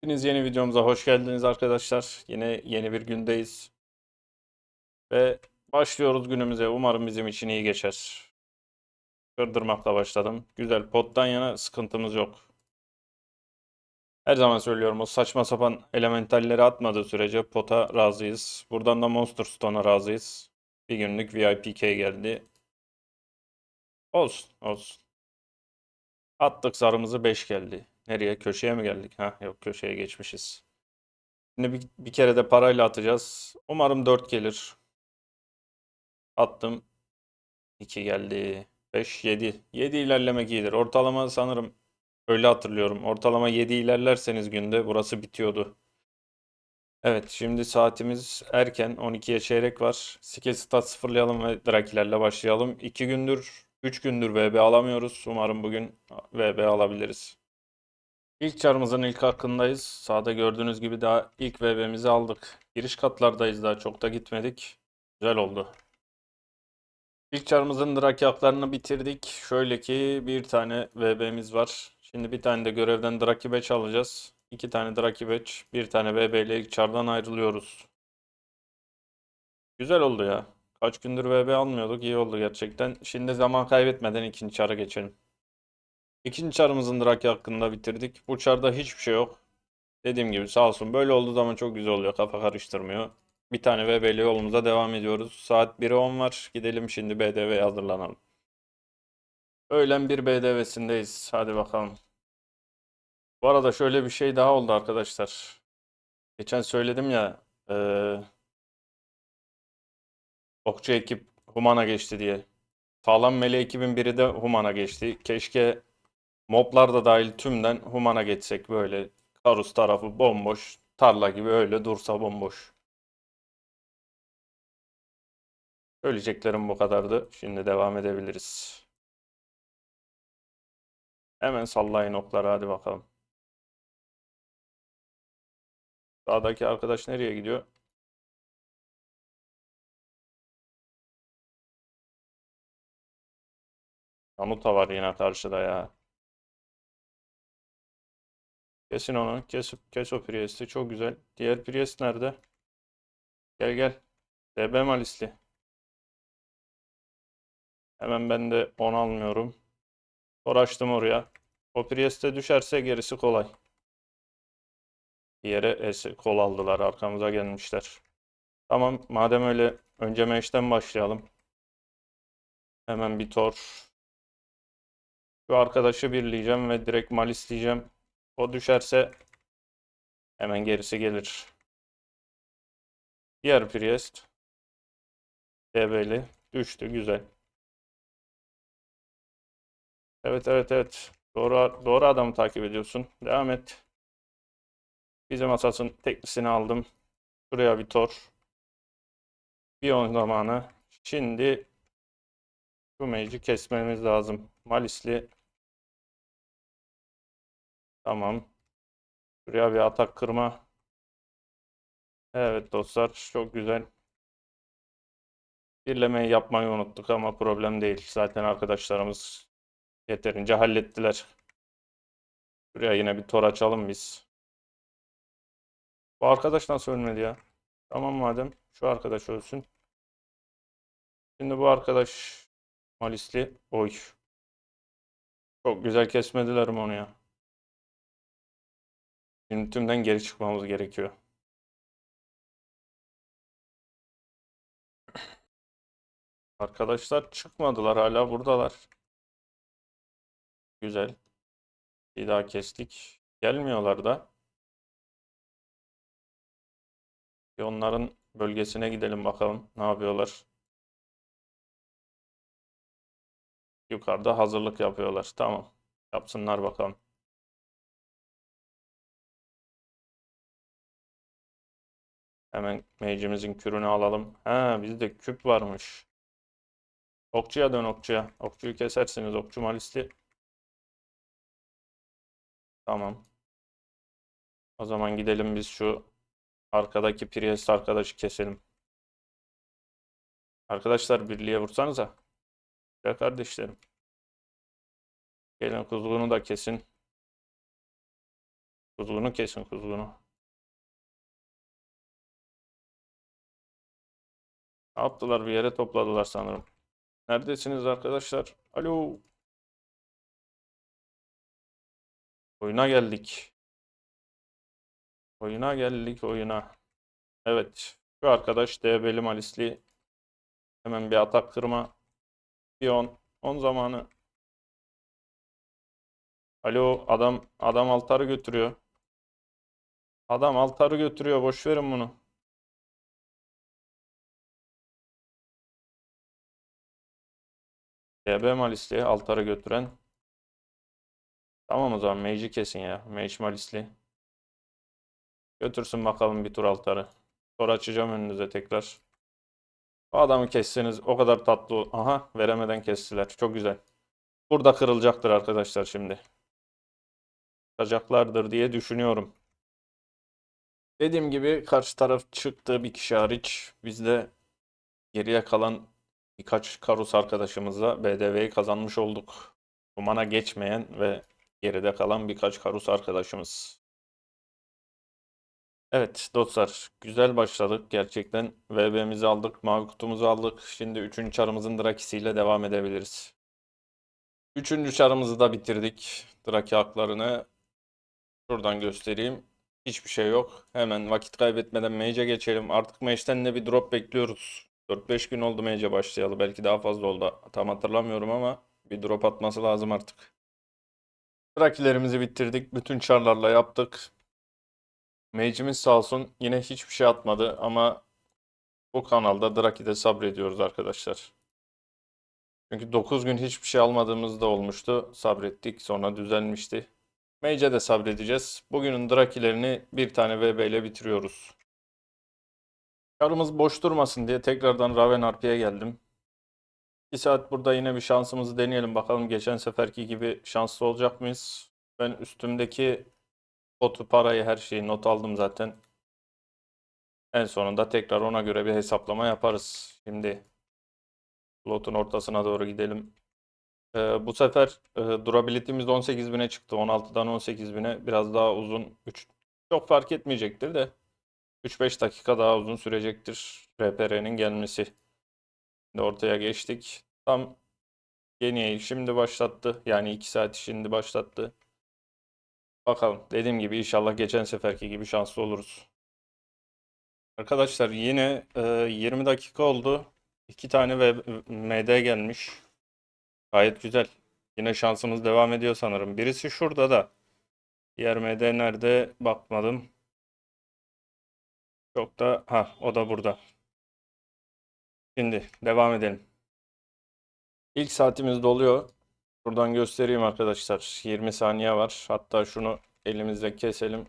Hepiniz yeni videomuza hoş geldiniz arkadaşlar. Yine yeni bir gündeyiz. Ve başlıyoruz günümüze. Umarım bizim için iyi geçer. Kırdırmakla başladım. Güzel. Pottan yana sıkıntımız yok. Her zaman söylüyorum o saçma sapan elementalleri atmadığı sürece pota razıyız. Buradan da Monster Stone'a razıyız. Bir günlük VIPK geldi. Olsun, olsun. Attık zarımızı 5 geldi. Nereye? Köşeye mi geldik? Ha, yok köşeye geçmişiz. Şimdi bir, bir kere de parayla atacağız. Umarım 4 gelir. Attım. 2 geldi. 5, 7. 7 ilerlemek iyidir. Ortalama sanırım öyle hatırlıyorum. Ortalama 7 ilerlerseniz günde burası bitiyordu. Evet şimdi saatimiz erken. 12'ye çeyrek var. Skill stat sıfırlayalım ve drakilerle başlayalım. 2 gündür, 3 gündür VB alamıyoruz. Umarım bugün VB alabiliriz. İlk çarımızın ilk hakkındayız. Sağda gördüğünüz gibi daha ilk VB'mizi aldık. Giriş katlardayız daha çok da gitmedik. Güzel oldu. İlk çarımızın draki haklarını bitirdik. Şöyle ki bir tane VB'miz var. Şimdi bir tane de görevden draki alacağız. İki tane draki bir tane VB ile ilk çardan ayrılıyoruz. Güzel oldu ya. Kaç gündür VB almıyorduk. İyi oldu gerçekten. Şimdi zaman kaybetmeden ikinci çara geçelim. İkinci çarımızın Draki hakkında bitirdik. Bu çarda hiçbir şey yok. Dediğim gibi sağ olsun böyle olduğu zaman çok güzel oluyor. Kafa karıştırmıyor. Bir tane VB'li yolumuza devam ediyoruz. Saat 1'e 10 var. Gidelim şimdi BDV'ye hazırlanalım. Öğlen bir BDV'sindeyiz. Hadi bakalım. Bu arada şöyle bir şey daha oldu arkadaşlar. Geçen söyledim ya eee okçu ekip Human'a geçti diye. Sağlam Mele ekibin biri de Human'a geçti. Keşke moblar da dahil tümden Human'a geçsek böyle. Karus tarafı bomboş. Tarla gibi öyle dursa bomboş. Söyleyeceklerim bu kadardı. Şimdi devam edebiliriz. Hemen sallayın okları hadi bakalım. Sağdaki arkadaş nereye gidiyor? Yamuta var yine karşıda ya. Kesin onu. Kes, kes o Priest'i. Çok güzel. Diğer Priest nerede? Gel gel. DB Malisli. Hemen ben de onu almıyorum. Uğraştım oraya. O Priest'e düşerse gerisi kolay. Bir yere kol aldılar. Arkamıza gelmişler. Tamam. Madem öyle önce meşten başlayalım. Hemen bir tor. Şu arkadaşı birleyeceğim ve direkt malis diyeceğim. O düşerse hemen gerisi gelir. Diğer Priest. DB'li. Düştü. Güzel. Evet evet evet. Doğru doğru adamı takip ediyorsun. Devam et. Bizim asasın teklisini aldım. Şuraya bir tor. Bir on zamanı. Şimdi şu mage'i kesmemiz lazım. Malisli. Tamam. Şuraya bir atak kırma. Evet dostlar çok güzel. Birlemeyi yapmayı unuttuk ama problem değil. Zaten arkadaşlarımız yeterince hallettiler. Şuraya yine bir tor açalım biz. Bu arkadaş nasıl ölmedi ya? Tamam madem şu arkadaş ölsün. Şimdi bu arkadaş Malisli. Oy. Çok güzel kesmediler mi onu ya? Tümden geri çıkmamız gerekiyor. Arkadaşlar çıkmadılar hala buradalar. Güzel. Bir daha kestik. Gelmiyorlar da. Bir onların bölgesine gidelim bakalım ne yapıyorlar. Yukarıda hazırlık yapıyorlar. Tamam. Yapsınlar bakalım. Hemen mage'imizin kürünü alalım. Ha bizde küp varmış. Okçuya dön okçuya. Okçuyu kesersiniz. Okçu malisti. Tamam. O zaman gidelim biz şu arkadaki Priest arkadaşı keselim. Arkadaşlar birliğe vursanıza. Ya kardeşlerim. Gelin kuzgunu da kesin. Kuzunu kesin kuzunu. Ne yaptılar bir yere topladılar sanırım. Neredesiniz arkadaşlar? Alo. Oyuna geldik. Oyuna geldik oyuna. Evet. Şu arkadaş DB'li Malisli. Hemen bir atak kırma. 10. 10 zamanı. Alo adam adam altarı götürüyor. Adam altarı götürüyor. Boş verin bunu. DB Malisli altarı götüren. Tamam o zaman Mage'i kesin ya. Mage Malisli. Götürsün bakalım bir tur altarı. Sonra açacağım önünüze tekrar. O adamı kesseniz o kadar tatlı. Aha veremeden kestiler. Çok güzel. Burada kırılacaktır arkadaşlar şimdi. Kıracaklardır diye düşünüyorum. Dediğim gibi karşı taraf çıktı bir kişi hariç. Biz de geriye kalan birkaç Karus arkadaşımızla BDV'yi kazanmış olduk. Kumana geçmeyen ve geride kalan birkaç Karus arkadaşımız. Evet dostlar güzel başladık gerçekten. VB'mizi aldık, mavi kutumuzu aldık. Şimdi 3. çarımızın Drakisi'yle devam edebiliriz. 3. çarımızı da bitirdik. Draki haklarını şuradan göstereyim. Hiçbir şey yok. Hemen vakit kaybetmeden Mage'e geçelim. Artık Mage'den de bir drop bekliyoruz. 4-5 gün oldu Mage'e başlayalı. Belki daha fazla oldu. Tam hatırlamıyorum ama bir drop atması lazım artık. Drakilerimizi bitirdik. Bütün çarlarla yaptık. Mage'imiz sağ olsun yine hiçbir şey atmadı ama bu kanalda Draki'de sabrediyoruz arkadaşlar. Çünkü 9 gün hiçbir şey almadığımız da olmuştu. Sabrettik sonra düzelmişti. Mage'e de sabredeceğiz. Bugünün Drakilerini bir tane VB ile bitiriyoruz. Karımız boş durmasın diye tekrardan Raven RP'ye geldim. 2 saat burada yine bir şansımızı deneyelim. Bakalım geçen seferki gibi şanslı olacak mıyız? Ben üstümdeki potu, parayı, her şeyi not aldım zaten. En sonunda tekrar ona göre bir hesaplama yaparız. Şimdi slotun ortasına doğru gidelim. Ee, bu sefer e, durability'miz 18.000'e çıktı. 16'dan 18.000'e biraz daha uzun. 3, çok fark etmeyecektir de 3-5 dakika daha uzun sürecektir RPR'nin gelmesi. Şimdi ortaya geçtik. Tam Geniye'yi şimdi başlattı. Yani 2 saat şimdi başlattı. Bakalım. Dediğim gibi inşallah geçen seferki gibi şanslı oluruz. Arkadaşlar yine e, 20 dakika oldu. 2 tane ve MD gelmiş. Gayet güzel. Yine şansımız devam ediyor sanırım. Birisi şurada da. Diğer MD nerede bakmadım. Çok da ha o da burada. Şimdi devam edelim. İlk saatimiz doluyor. Buradan göstereyim arkadaşlar. 20 saniye var. Hatta şunu elimizle keselim.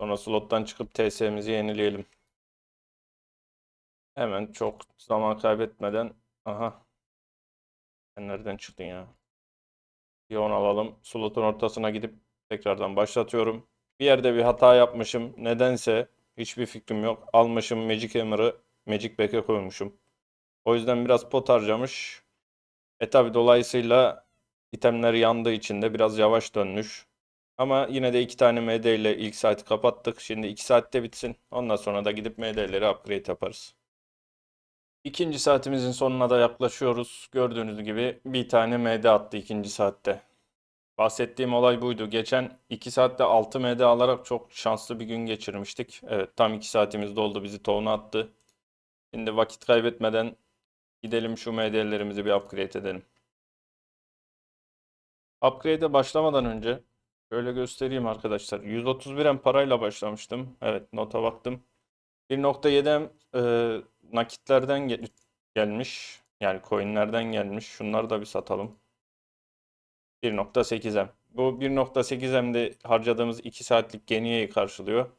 Sonra slottan çıkıp TS'mizi yenileyelim. Hemen çok zaman kaybetmeden. Aha. Sen nereden çıktın ya? Bir alalım. Slotun ortasına gidip tekrardan başlatıyorum. Bir yerde bir hata yapmışım. Nedense hiçbir fikrim yok. Almışım Magic Hammer'ı Magic Back'e koymuşum. O yüzden biraz pot harcamış. E tabi dolayısıyla itemler yandığı için de biraz yavaş dönmüş. Ama yine de iki tane MD ile ilk saati kapattık. Şimdi iki saatte bitsin. Ondan sonra da gidip MD'leri upgrade yaparız. İkinci saatimizin sonuna da yaklaşıyoruz. Gördüğünüz gibi bir tane MD attı ikinci saatte. Bahsettiğim olay buydu. Geçen 2 saatte 6 MD alarak çok şanslı bir gün geçirmiştik. Evet tam 2 saatimiz doldu bizi toğuna attı. Şimdi vakit kaybetmeden gidelim şu MD'lerimizi bir upgrade edelim. Upgrade'e başlamadan önce şöyle göstereyim arkadaşlar. 131M parayla başlamıştım. Evet nota baktım. 1.7M e, nakitlerden gel- gelmiş. Yani coinlerden gelmiş. Şunları da bir satalım. 1.8M. Bu 1.8M'de harcadığımız 2 saatlik Geniye'yi karşılıyor.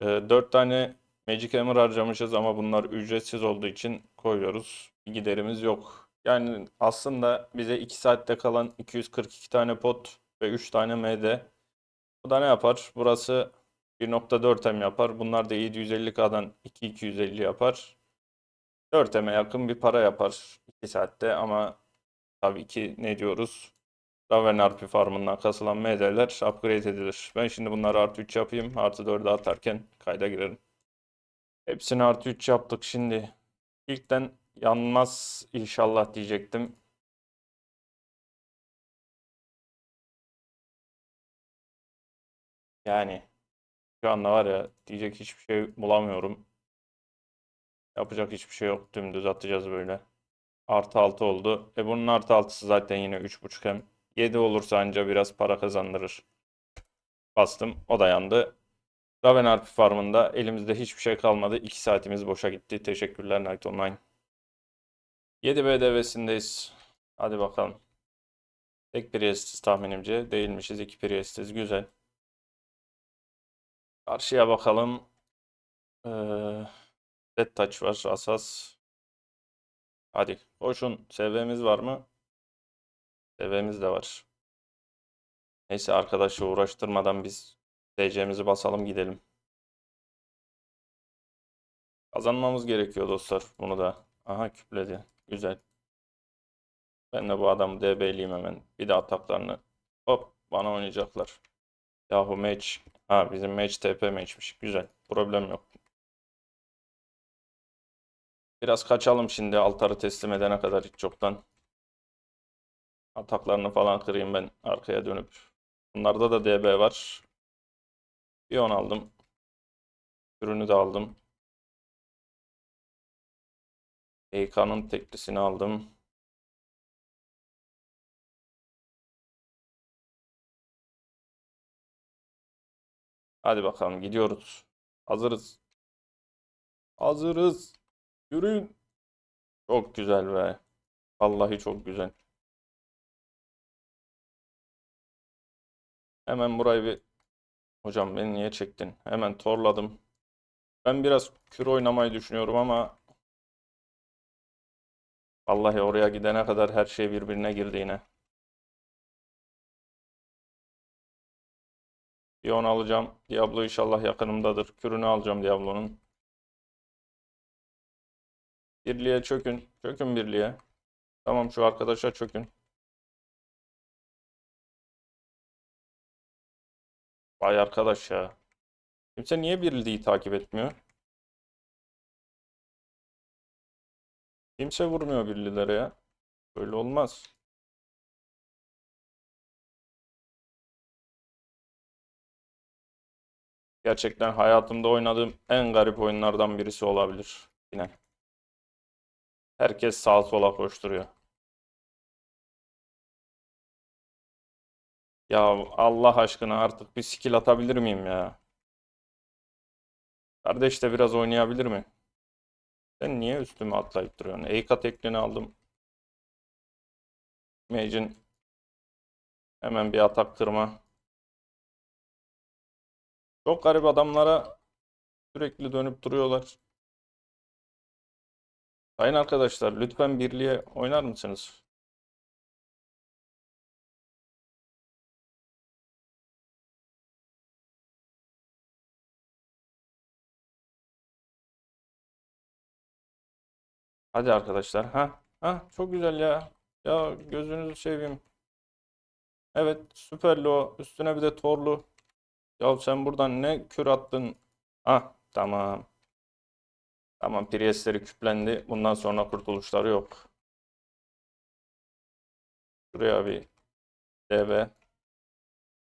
E, 4 tane Magic Hammer harcamışız ama bunlar ücretsiz olduğu için koyuyoruz. Giderimiz yok. Yani aslında bize 2 saatte kalan 242 tane pot ve 3 tane MD. Bu da ne yapar? Burası 1.4M yapar. Bunlar da 750K'dan 2250 yapar. 4M'e yakın bir para yapar 2 saatte ama tabii ki ne diyoruz? Raven Harpi farmından kasılan MD'ler upgrade edilir. Ben şimdi bunları artı 3 yapayım. Artı 4'e atarken kayda girerim. Hepsini artı 3 yaptık şimdi. İlkten yanmaz inşallah diyecektim. Yani şu anda var ya diyecek hiçbir şey bulamıyorum. Yapacak hiçbir şey yok. Dümdüz atacağız böyle. Artı 6 oldu. E bunun artı 6'sı zaten yine 3.5 hem. 7 olursa anca biraz para kazandırır. Bastım. O da yandı. Raven Harpi Farm'ında elimizde hiçbir şey kalmadı. 2 saatimiz boşa gitti. Teşekkürler Night Online. 7 BDV'sindeyiz. Hadi bakalım. Tek Priest'iz tahminimce. Değilmişiz. 2 Priest'iz. Güzel. Karşıya bakalım. Ee, Dead Touch var. Asas. Hadi koşun. SV'miz var mı? SV'miz de var. Neyse arkadaşı uğraştırmadan biz DC'mizi basalım gidelim. Kazanmamız gerekiyor dostlar. Bunu da. Aha küpledi. Güzel. Ben de bu adamı DB'liyim hemen. Bir de ataklarını. Hop bana oynayacaklar. Yahu match. Ha bizim match TP matchmiş. Güzel. Problem yok. Biraz kaçalım şimdi altarı teslim edene kadar hiç çoktan. Ataklarını falan kırayım ben arkaya dönüp. Bunlarda da DB var. Bir 10 aldım. Ürünü de aldım. EK'nın teklisini aldım. Hadi bakalım gidiyoruz. Hazırız. Hazırız. Yürüyün. Çok güzel be. Vallahi çok güzel. Hemen burayı bir... Hocam beni niye çektin? Hemen torladım. Ben biraz kür oynamayı düşünüyorum ama... Vallahi oraya gidene kadar her şey birbirine girdi yine. Bir on alacağım. Diablo inşallah yakınımdadır. Kürünü alacağım Diablo'nun. Birliğe çökün. Çökün birliğe. Tamam şu arkadaşa çökün. Vay arkadaş ya. Kimse niye birliği takip etmiyor? Kimse vurmuyor birlilere ya. Böyle olmaz. Gerçekten hayatımda oynadığım en garip oyunlardan birisi olabilir. Yine. Herkes sağa sola koşturuyor. Ya Allah aşkına artık bir skill atabilir miyim ya? Kardeş de biraz oynayabilir mi? Sen niye üstüme atlayıp duruyorsun? Eyka teklini aldım. Mage'in hemen bir atak kırma. Çok garip adamlara sürekli dönüp duruyorlar. Sayın arkadaşlar lütfen birliğe oynar mısınız? Hadi arkadaşlar. Ha, ha çok güzel ya. Ya gözünüzü seveyim. Evet, süperli o. Üstüne bir de torlu. Ya sen buradan ne kür attın? Ah, tamam. Tamam, Priestleri küplendi. Bundan sonra kurtuluşları yok. Şuraya bir DB.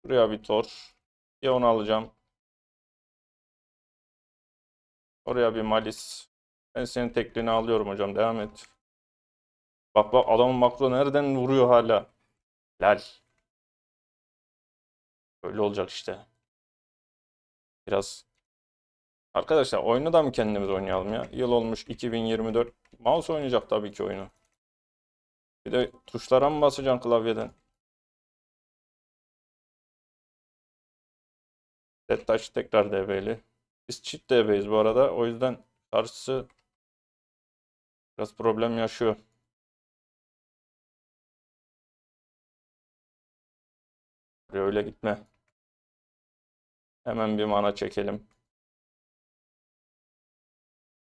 Şuraya bir tor. Bir onu alacağım. Oraya bir malis. Ben senin teklini alıyorum hocam. Devam et. Bak bak adamın makro nereden vuruyor hala. Lal. Böyle olacak işte. Biraz Arkadaşlar oyunu da mı kendimiz oynayalım ya? Yıl olmuş 2024. Mouse oynayacak tabii ki oyunu. Bir de tuşlara mı basacaksın klavyeden? Dead Touch tekrar DB'li. Biz çift DB'yiz bu arada. O yüzden karşısı biraz problem yaşıyor. Öyle gitme. Hemen bir mana çekelim.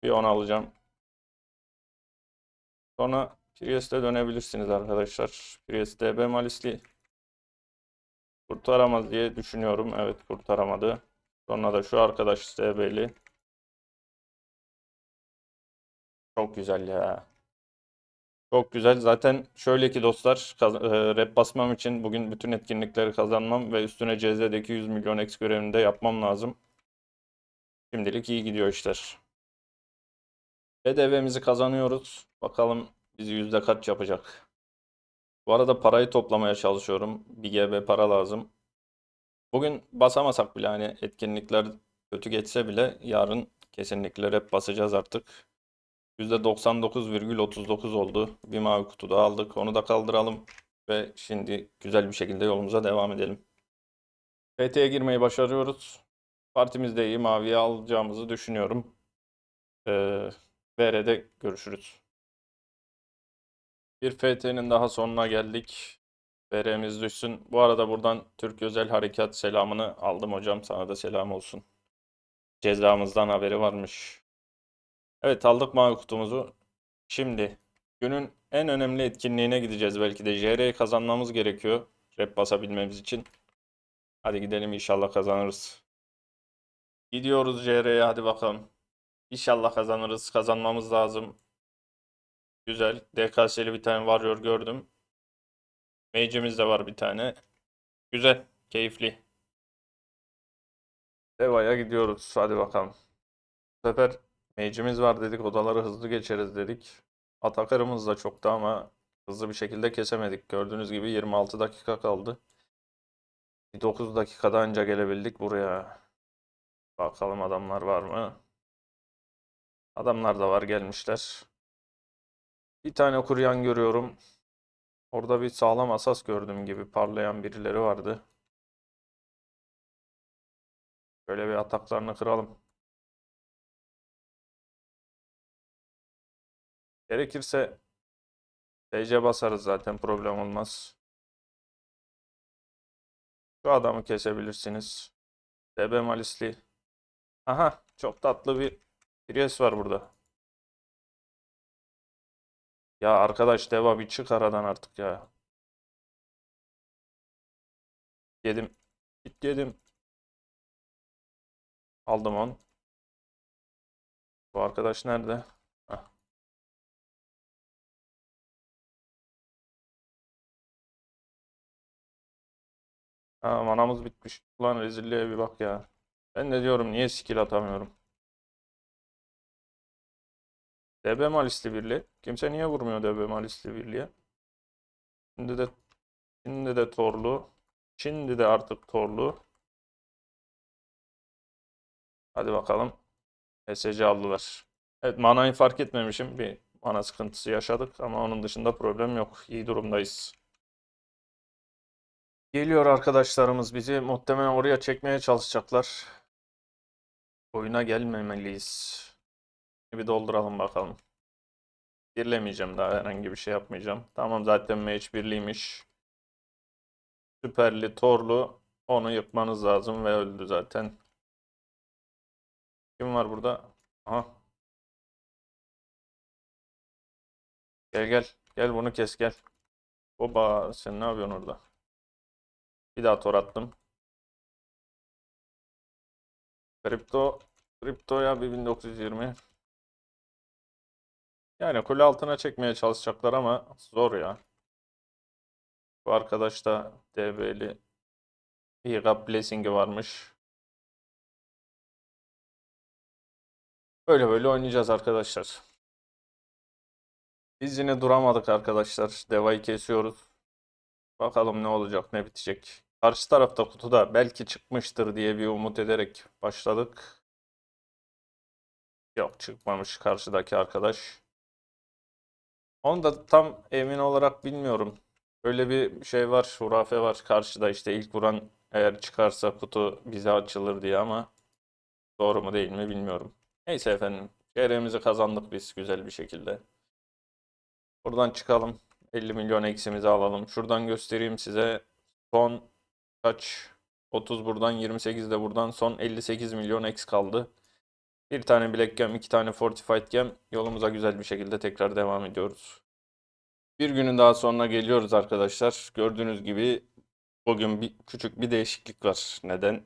Bir 10 alacağım. Sonra Priest'e dönebilirsiniz arkadaşlar. Priest DB Malisli Kurtaramaz diye düşünüyorum. Evet kurtaramadı. Sonra da şu arkadaş SB'li. Çok güzel ya. Çok güzel. Zaten şöyle ki dostlar, e, rep basmam için bugün bütün etkinlikleri kazanmam ve üstüne CZ'deki 100 milyon X görevini de yapmam lazım. Şimdilik iyi gidiyor işler. BDV'mizi kazanıyoruz. Bakalım bizi yüzde kaç yapacak. Bu arada parayı toplamaya çalışıyorum. Bir GB para lazım. Bugün basamasak bile hani etkinlikler kötü geçse bile yarın kesinlikle rep basacağız artık. %99,39 oldu. Bir mavi kutu da aldık. Onu da kaldıralım. Ve şimdi güzel bir şekilde yolumuza devam edelim. FT'ye girmeyi başarıyoruz. Partimiz de iyi. Maviye alacağımızı düşünüyorum. Ee, görüşürüz. Bir FT'nin daha sonuna geldik. VR'miz düşsün. Bu arada buradan Türk Özel Harekat selamını aldım hocam. Sana da selam olsun. Cezamızdan haberi varmış. Evet aldık mavi kutumuzu. Şimdi günün en önemli etkinliğine gideceğiz belki de. JR'yi kazanmamız gerekiyor. Rep basabilmemiz için. Hadi gidelim inşallah kazanırız. Gidiyoruz JR'ye hadi bakalım. İnşallah kazanırız. Kazanmamız lazım. Güzel. DKS'li bir tane Warrior gördüm. Mage'imiz de var bir tane. Güzel. Keyifli. Deva'ya gidiyoruz. Hadi bakalım. Bu sefer mage'imiz var dedik. Odaları hızlı geçeriz dedik. Atakarımız da çoktu ama hızlı bir şekilde kesemedik. Gördüğünüz gibi 26 dakika kaldı. Bir 9 dakikada anca gelebildik buraya. Bakalım adamlar var mı? Adamlar da var gelmişler. Bir tane kuryan görüyorum. Orada bir sağlam asas gördüğüm gibi parlayan birileri vardı. Böyle bir ataklarını kıralım. Gerekirse TC basarız zaten problem olmaz. Şu adamı kesebilirsiniz. DB Malisli. Aha çok tatlı bir Prius var burada. Ya arkadaş deva bir çık aradan artık ya. Yedim. Git yedim. Aldım on. Bu arkadaş nerede? Ha, manamız bitmiş. Ulan rezilliğe bir bak ya. Ben de diyorum niye skill atamıyorum. DB Malisli birliği. Kimse niye vurmuyor DB Malisli birliğe? Şimdi de şimdi de Torlu. Şimdi de artık Torlu. Hadi bakalım. SC aldılar. Evet manayı fark etmemişim. Bir mana sıkıntısı yaşadık ama onun dışında problem yok. İyi durumdayız. Geliyor arkadaşlarımız bizi muhtemelen oraya çekmeye çalışacaklar. Oyuna gelmemeliyiz. Bir dolduralım bakalım. Birlemeyeceğim daha herhangi bir şey yapmayacağım. Tamam zaten mage birliymiş. Süperli, Torlu onu yıkmanız lazım ve öldü zaten. Kim var burada? Aha. Gel gel. Gel bunu kes gel. Oba sen ne yapıyorsun orada? Bir daha tor attım. Kripto. Kriptoya bir 1920. Yani kule altına çekmeye çalışacaklar ama zor ya. Bu arkadaş da DB'li Higa Blessing'i varmış. Böyle böyle oynayacağız arkadaşlar. Biz yine duramadık arkadaşlar. Deva'yı kesiyoruz. Bakalım ne olacak, ne bitecek. Karşı tarafta kutuda belki çıkmıştır diye bir umut ederek başladık. Yok çıkmamış karşıdaki arkadaş. Onu da tam emin olarak bilmiyorum. Böyle bir şey var, hurafe var karşıda işte ilk vuran eğer çıkarsa kutu bize açılır diye ama doğru mu değil mi bilmiyorum. Neyse efendim. Çeyreğimizi kazandık biz güzel bir şekilde. Buradan çıkalım. 50 milyon eksimizi alalım. Şuradan göstereyim size. Son kaç? 30 buradan 28 de buradan son 58 milyon eks kaldı. Bir tane Black Gem, iki tane Fortified Gem. Yolumuza güzel bir şekilde tekrar devam ediyoruz. Bir günün daha sonuna geliyoruz arkadaşlar. Gördüğünüz gibi Bugün bir küçük bir değişiklik var. Neden?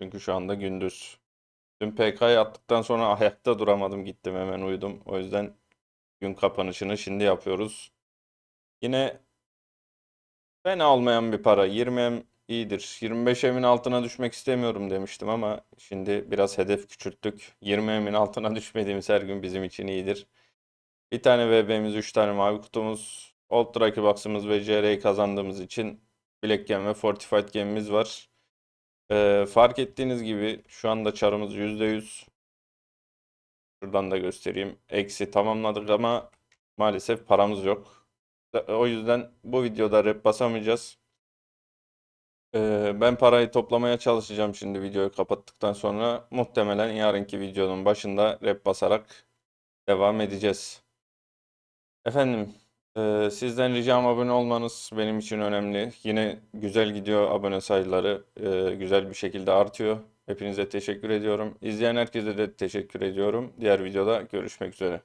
Çünkü şu anda gündüz. Dün PK'yı attıktan sonra ayakta duramadım gittim hemen uyudum. O yüzden gün kapanışını şimdi yapıyoruz. Yine fena olmayan bir para. 20M iyidir. 25M'in altına düşmek istemiyorum demiştim ama şimdi biraz hedef küçülttük. 20M'in altına düşmediğimiz her gün bizim için iyidir. Bir tane VB'miz, 3 tane mavi kutumuz, Old Lucky Box'ımız ve JR'yi kazandığımız için Black Gem ve Fortified Gem'imiz var. Ee, fark ettiğiniz gibi şu anda çarımız %100. Şuradan da göstereyim. Eksi tamamladık ama maalesef paramız yok. O yüzden bu videoda rep basamayacağız. Ee, ben parayı toplamaya çalışacağım şimdi videoyu kapattıktan sonra. Muhtemelen yarınki videonun başında rep basarak devam edeceğiz. Efendim, e, sizden ricam abone olmanız benim için önemli. Yine güzel gidiyor abone sayıları, e, güzel bir şekilde artıyor. Hepinize teşekkür ediyorum. İzleyen herkese de teşekkür ediyorum. Diğer videoda görüşmek üzere.